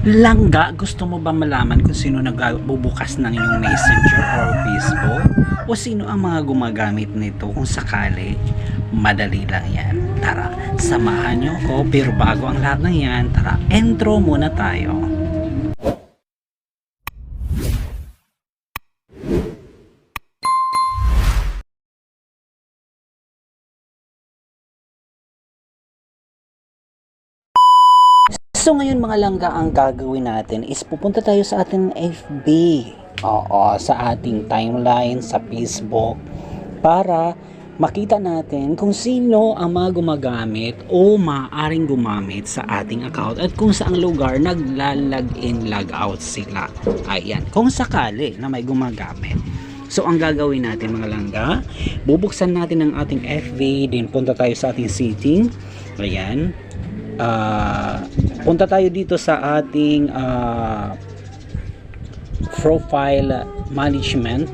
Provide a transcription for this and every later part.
Langga, gusto mo ba malaman kung sino nagbubukas ng iyong messenger or Facebook? O sino ang mga gumagamit nito kung sakali? Madali lang yan. Tara, samahan niyo ko. Pero bago ang lahat ng yan, tara, intro muna tayo. So ngayon mga langga, ang gagawin natin is pupunta tayo sa ating FB. Oo, sa ating timeline, sa Facebook. Para makita natin kung sino ang mga gumagamit o maaaring gumamit sa ating account at kung saang lugar nagla-login, logout sila. Ayan, kung sakali na may gumagamit. So ang gagawin natin mga langga, bubuksan natin ang ating FB, din punta tayo sa ating setting. Ayan, Ah, punta tayo dito sa ating ah, profile management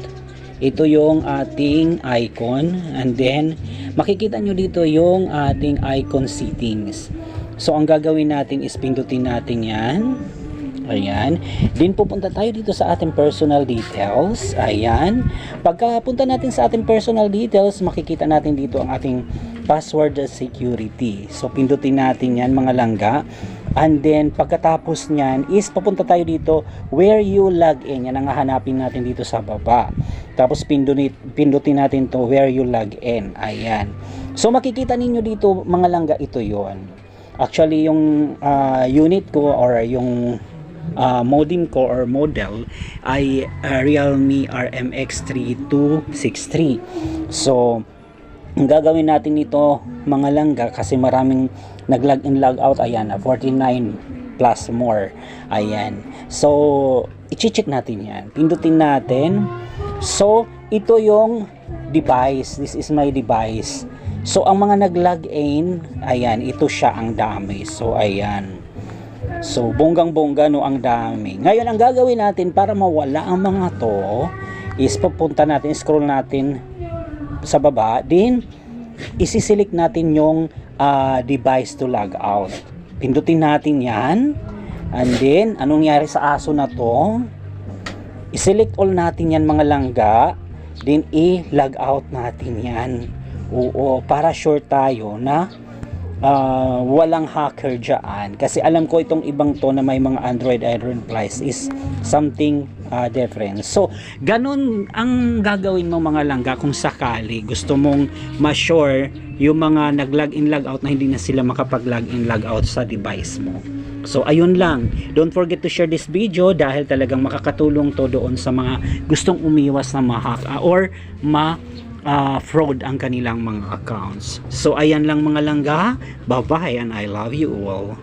ito yung ating icon and then makikita nyo dito yung ating icon settings so ang gagawin natin is pindutin natin yan Ayan. Din pupunta tayo dito sa ating personal details. Ayan. Pagka punta natin sa ating personal details, makikita natin dito ang ating password security. So, pindutin natin yan mga langga. And then, pagkatapos niyan is papunta tayo dito where you log in. Yan ang hahanapin natin dito sa baba. Tapos, pindutin, pindutin natin to where you log in. Ayan. So, makikita ninyo dito mga langga, ito yon Actually, yung ah, unit ko or yung uh, modem ko or model ay uh, Realme RMX 3263 so gagawin natin nito mga langga kasi maraming nag-log in log out. Ayan ah, 49 plus more. Ayan. So i-check natin yan. Pindutin natin. So ito yung device. This is my device. So ang mga nag-log in ayan ito siya ang dami. So ayan. So, bonggang-bongga no ang dami. Ngayon, ang gagawin natin para mawala ang mga to is pupunta natin, scroll natin sa baba. Then, isisilik natin yung ah, device to log out. Pindutin natin yan. And then, anong nangyari sa aso na to? I-select all natin yan mga langga. Then, i-log out natin yan. Oo, para sure tayo na ah, walang hacker dyan. Kasi alam ko itong ibang to na may mga Android Iron Price is something ah, different. So, ganun ang gagawin mo mga langga kung sakali gusto mong ma-sure yung mga nag-log in log out na hindi na sila makapag-log in log out sa device mo. So ayun lang. Don't forget to share this video dahil talagang makakatulong to doon sa mga gustong umiwas na ma-hack ah, or ma ah, fraud ang kanilang mga accounts. So ayan lang mga langga. Bye-bye and I love you all.